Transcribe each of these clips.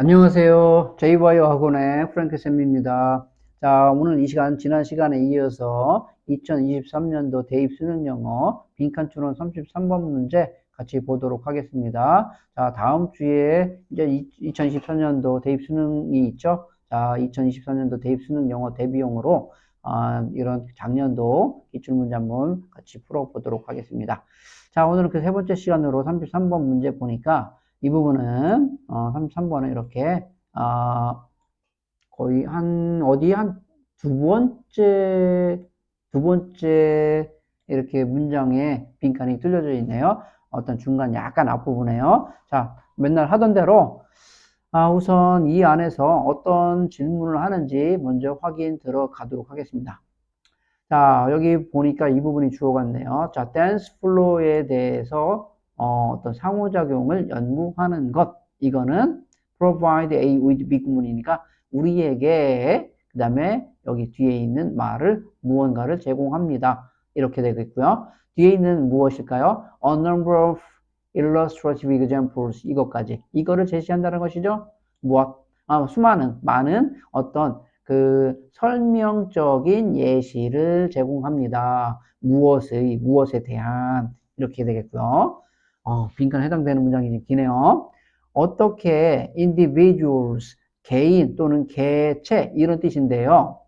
안녕하세요. 제이바이오 학원의 프랭크 쌤입니다. 자, 오늘 이 시간, 지난 시간에 이어서 2023년도 대입 수능 영어 빈칸 추론 33번 문제 같이 보도록 하겠습니다. 자, 다음 주에 이제 2024년도 대입 수능이 있죠. 자, 2024년도 대입 수능 영어 대비용으로 아, 이런 작년도 기출 문제 한번 같이 풀어보도록 하겠습니다. 자, 오늘은 그 세 번째 시간으로 33번 문제 보니까 이 부분은 어, 33번은 이렇게 아, 거의 한 어디 한 두 번째 두 번째 이렇게 문장에 빈칸이 뚫려져 있네요. 어떤 중간 약간 앞부분에요. 자, 맨날 하던 대로 아, 우선 이 안에서 어떤 질문을 하는지 먼저 확인 들어가도록 하겠습니다. 자, 여기 보니까 이 부분이 주어 같네요. 자, 댄스 플로어에 대해서 어, 어떤 상호작용을 연구하는 것. 이거는 provide a with 비구문이니까 우리에게 그 다음에 여기 뒤에 있는 말을 무언가를 제공합니다. 이렇게 되겠고요. 뒤에 있는 무엇일까요? A number of illustrative examples 이것까지 이거를 제시한다는 것이죠. 무엇? 아, 수많은 많은 어떤 그 설명적인 예시를 제공합니다. 무엇의 무엇에 대한 이렇게 되겠고요. 어, 빈칸 해당되는 문장이 좀 기네요. 어떻게 individuals 개인 또는 개체 이런 뜻인데요.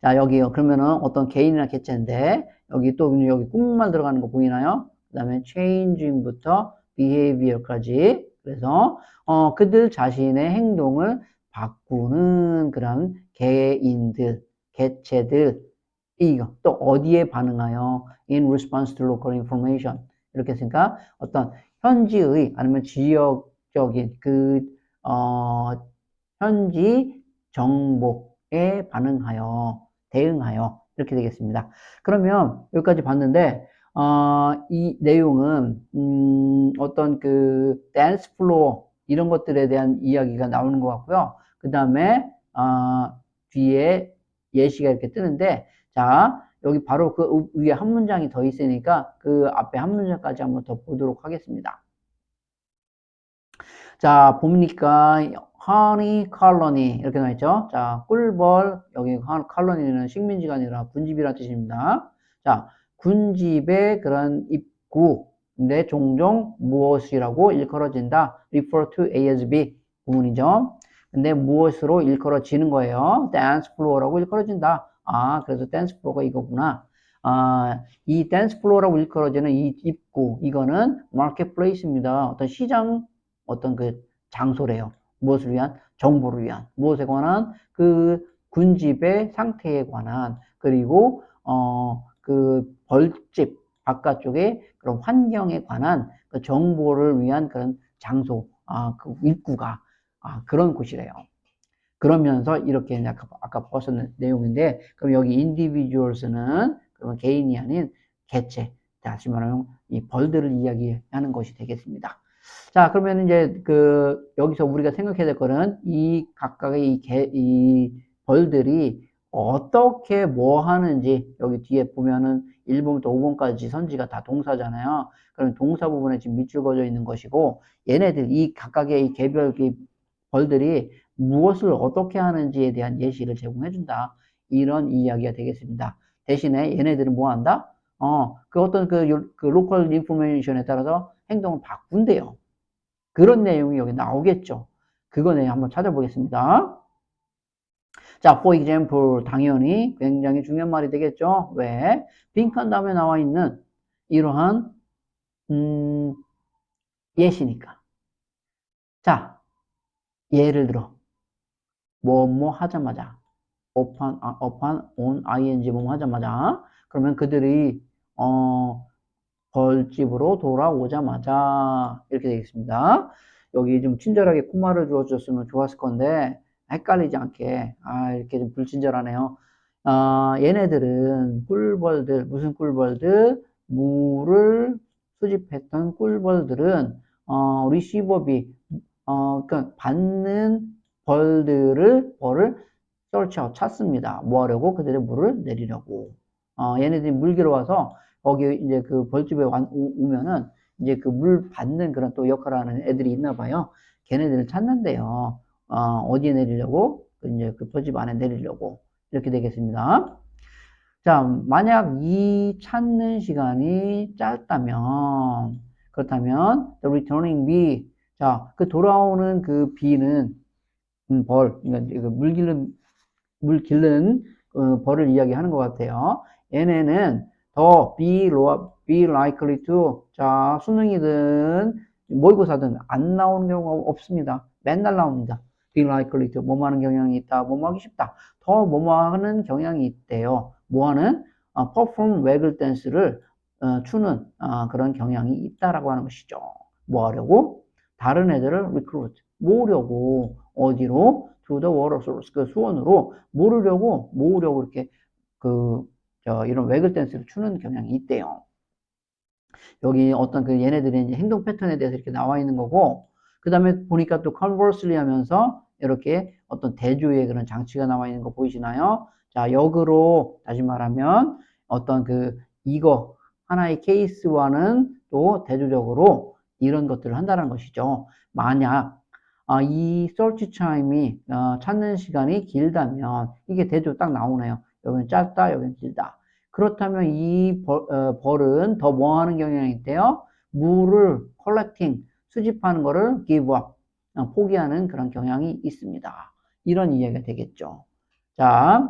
자 여기요. 그러면은 어떤 개인이나 개체인데 여기 또 여기 꾹만 들어가는 거 보이나요? 그 다음에 changing부터 behavior까지 그래서 어, 그들 자신의 행동을 바꾸는 그런 개인들, 개체들 이거 또 어디에 반응하여 in response to local information 이렇게 했으니까 어떤 현지의 아니면 지역적인 그 어, 현지 정보에 반응하여 대응하여 이렇게 되겠습니다. 그러면 여기까지 봤는데 어, 이 내용은 음, 어떤 그 댄스 플로어 이런 것들에 대한 이야기가 나오는 것 같고요. 그 다음에 어, 뒤에 예시가 이렇게 뜨는데 자 여기 바로 그 위에 한 문장이 더 있으니까 그 앞에 한 문장까지 한번 더 보도록 하겠습니다. 자, 보니까 honey colony 이렇게 나와 있죠. 자, 꿀벌 여기 colony는 식민지가 아니라 군집이라는 뜻입니다. 자, 군집의 그런 입구 근데 종종 무엇이라고 일컬어진다. refer to as B 부분이죠. 근데 무엇으로 일컬어지는 거예요? dance floor라고 일컬어진다. 아, 그래서 댄스 플로어가 이거구나. 아, 이 댄스 플로어라고 일컬어지는 이 입구, 이거는 마켓플레이스입니다. 어떤 시장, 어떤 그 장소래요. 무엇을 위한? 정보를 위한. 무엇에 관한? 그 군집의 상태에 관한. 그리고, 어, 그 벌집 바깥쪽에 그런 환경에 관한 그 정보를 위한 그런 장소, 아, 그 입구가, 아, 그런 곳이래요. 그러면서 이렇게 아까, 아까 벗은 내용인데, 그럼 여기 individuals는 그러면 개인이 아닌 개체, 다시 말하면 이 벌들을 이야기하는 것이 되겠습니다. 자, 그러면 이제 그 여기서 우리가 생각해야 될 거는 이 각각의 이, 개, 이 벌들이 어떻게 뭐 하는지 여기 뒤에 보면은 1번부터 5번까지 선지가 다 동사잖아요. 그럼 동사 부분에 지금 밑줄 그어져 있는 것이고 얘네들 이 각각의 이 개별 벌들이 무엇을 어떻게 하는지에 대한 예시를 제공해 준다. 이런 이야기가 되겠습니다. 대신에 얘네들은 뭐 한다? 어, 그 어떤 그, 그 로컬 인포메이션에 따라서 행동을 바꾼대요. 그런 내용이 여기 나오겠죠. 그거네 한번 찾아보겠습니다. 자, for example, 당연히 굉장히 중요한 말이 되겠죠. 왜? 빈칸 다음에 나와 있는 이러한 음, 예시니까. 자, 예를 들어 뭐 뭐 하자마자 upon, upon, on, ing 뭐뭐 하자마자 그러면 그들이 어, 벌집으로 돌아오자마자 이렇게 되겠습니다. 여기 좀 친절하게 코마를 주어줬으면 좋았을 건데 헷갈리지 않게 아 이렇게 좀 불친절하네요. 아, 얘네들은 꿀벌들 무슨 꿀벌들 물을 수집했던 꿀벌들은 어, 리시버비 어, 그러니까 받는 벌들을 벌을 썰쳐 찾습니다. 뭐 하려고? 그들의 물을 내리려고. 어, 얘네들이 물기로 와서 거기 이제 그 벌집에 와, 오, 면은 이제 그 물 받는 그런 또 역할을 하는 애들이 있나 봐요. 걔네들을 찾는데요. 어, 어디에 내리려고? 그 이제 그 표집 안에 내리려고. 이렇게 되겠습니다. 자, 만약 이 찾는 시간이 짧다면, 그렇다면, the returning B. 자, 그 돌아오는 그 B는, 음, 벌, 그러니까 이거 물 길른, 물 길른, 어, 벌을 이야기하는 것 같아요. 얘네는 더 be, be likely to, 자, 수능이든 모의고사든 안 나오는 경우가 없습니다. 맨날 나옵니다. be likely to, 뭐뭐 하는 경향이 있다, 뭐뭐 하기 쉽다. 더 뭐뭐 하는 경향이 있대요. 뭐 하는? 어, perform waggle dance를 어, 추는 어, 그런 경향이 있다라고 하는 것이죠. 뭐 하려고? 다른 애들을 recruit, 모으려고 어디로? to the water source, 그 수원으로 모으려고 모으려고 이렇게 그저 이런 웨글 댄스를 추는 경향이 있대요. 여기 어떤 그 얘네들의 이제 행동 패턴에 대해서 이렇게 나와 있는 거고, 그 다음에 보니까 또 conversely 하면서 이렇게 어떤 대조의 그런 장치가 나와 있는 거 보이시나요? 자, 역으로 다시 말하면 어떤 그 이거 하나의 케이스와는 또 대조적으로 이런 것들을 한다는 것이죠. 만약 아, 이 search time이 어, 찾는 시간이 길다면 이게 대조 딱 나오네요. 여기는 짧다, 여기는 길다. 그렇다면 이 벌, 어, 벌은 더 뭐 하는 경향이 있대요? 물을 collecting, 수집하는 거를 give up, 어, 포기하는 그런 경향이 있습니다. 이런 이야기가 되겠죠. 자,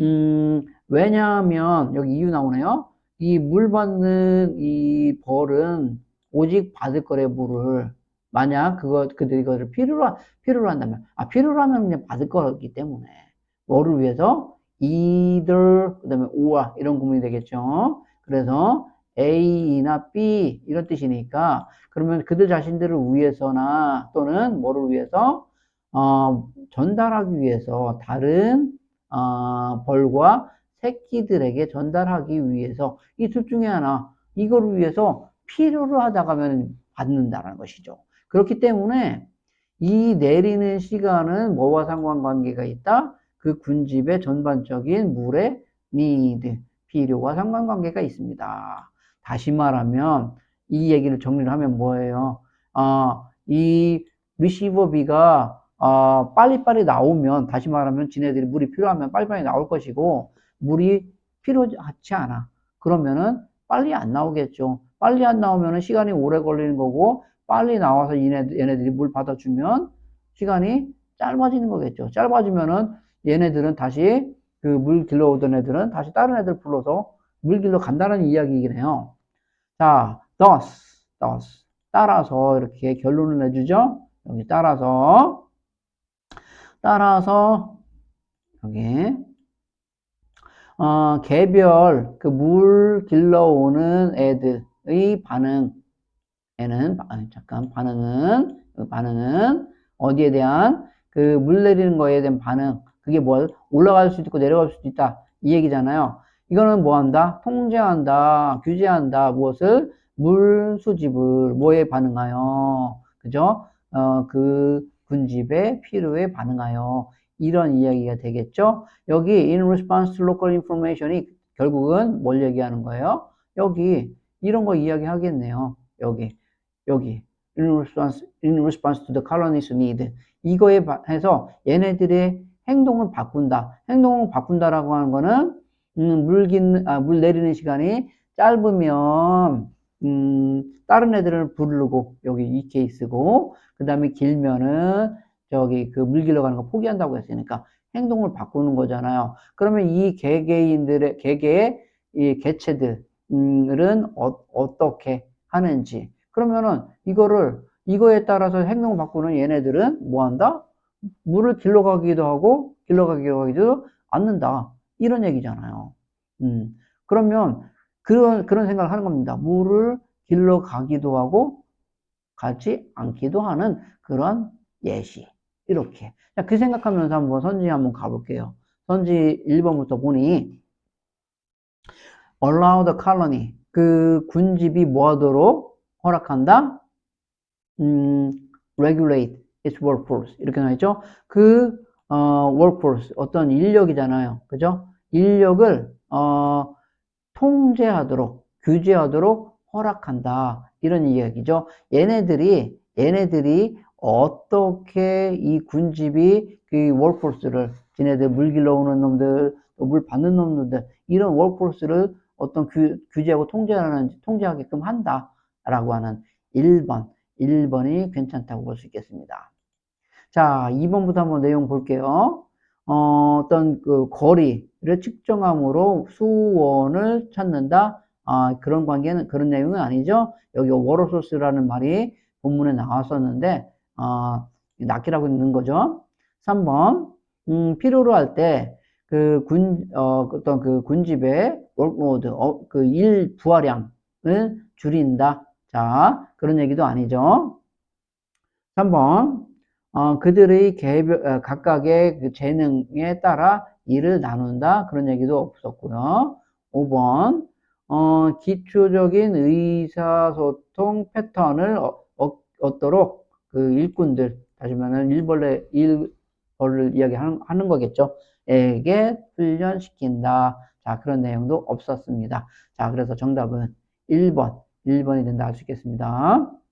음, 왜냐하면 여기 이유 나오네요. 이 물 받는 이 벌은 오직 받을 거래 물을 만약 그거 그들이 이거를 필요로 하- 필요로 한다면 아 필요로 하면 그냥 받을 거기 때문에. 뭐를 위해서? Either 그다음에 or 이런 구문이 되겠죠. 그래서 A나 B 이런 뜻이니까 그러면 그들 자신들을 위해서나 또는 뭐를 위해서? 어, 전달하기 위해서 다른 어, 벌과 새끼들에게 전달하기 위해서. 이 둘 중에 하나. 이거를 위해서 필요로 하다가면 받는다는 것이죠. 그렇기 때문에 이 내리는 시간은 뭐와 상관관계가 있다? 그 군집의 전반적인 물의 need, 필요와 상관관계가 있습니다. 다시 말하면 이 얘기를 정리를 하면 뭐예요? 아, 이 B가 아, 빨리빨리 나오면 다시 말하면 지네들이 물이 필요하면 빨리빨리 나올 것이고 물이 필요하지 않아. 그러면은 빨리 안 나오겠죠. 빨리 안 나오면은 시간이 오래 걸리는 거고 빨리 나와서 얘네, 얘네들이 물 받아주면 시간이 짧아지는 거겠죠. 짧아지면은 얘네들은 다시 그 물 길러 오던 애들은 다시 다른 애들 불러서 물 길러 간다는 이야기이긴 해요. 자, thus, thus. 따라서 이렇게 결론을 내주죠. 여기 따라서, 따라서, 여기, 어, 개별, 그 물 길러 오는 애들의 반응, 에는, 아, 잠깐, 반응은, 그 반응은 어디에 대한 그 물 내리는 거에 대한 반응, 그게 뭘 올라갈 수도 있고 내려갈 수도 있다. 이 얘기잖아요. 이거는 뭐 한다? 통제한다, 규제한다. 무엇을? 물 수집을 뭐에 반응하여? 그죠? 어, 그 군집의 필요에 반응하여. 이런 이야기가 되겠죠? 여기 in response to local information이 결국은 뭘 얘기하는 거예요? 여기 이런 거 이야기 하겠네요. 여기 여기 in response in response to the colony's need 이거에 해서 얘네들의 행동을 바꾼다. 행동을 바꾼다라고 하는 거는 음, 물, 긴, 아, 물 내리는 시간이 짧으면 음, 다른 애들을 부르고 여기 이 케이스고 그 다음에 길면은 저기 그 물 길러 가는 거 포기한다고 했으니까 행동을 바꾸는 거잖아요. 그러면 이 개개인들의 개개의 이 개체들은 어, 어떻게 하는지 그러면은 이거를 이거에 따라서 행동을 바꾸는 얘네들은 뭐 한다? 물을 길러 가기도 하고 길러 가기도 하기도 않는다. 이런 얘기잖아요. 음. 그러면 그런 그런 생각을 하는 겁니다. 물을 길러 가기도 하고 가지 않기도 하는 그런 예시. 이렇게. 자, 그 생각하면서 한번 선지 한번 가볼게요. 선지 1번부터 보니 allow the colony 그 군집이 뭐 하도록 허락한다? 음, regulate its workforce 이렇게 나와 있죠. 그 어, workforce 어떤 인력이잖아요. 그죠? 인력을 어, 통제하도록 규제하도록 허락한다. 이런 이야기죠. 얘네들이 얘네들이 어떻게 이 군집이 그 월포스를 지네들 물 길러오는 놈들, 또물 받는 놈들 이런 월포스를 어떤 규, 규제하고 통제하는 통제하게끔 한다 라고 하는 1번, 1번이 괜찮다고 볼 수 있겠습니다. 자, 2번부터 한번 내용 볼게요. 어, 어떤 그 거리를 측정함으로 수원을 찾는다. 아, 그런 관계는 그런 내용은 아니죠. 여기 워러소스라는 말이 본문에 나왔었는데 아, 낚이라고 있는 거죠. 3번 음, 필요로 할 때 그 군, 어, 어떤 그 군집의 월모드, 어, 그일 부하량을 줄인다. 자, 그런 얘기도 아니죠. 3번, 어, 그들의 개별, 어, 각각의 그 재능에 따라 일을 나눈다. 그런 얘기도 없었고요. 5번, 어, 기초적인 의사소통 패턴을 어, 얻도록 그 일꾼들, 다시 말하면 일벌레, 일벌을 이야기하는 하는 거겠죠. 에게 훈련시킨다. 자, 그런 내용도 없었습니다. 자, 그래서 정답은 1번, 1번이 된다 할 수 있겠습니다.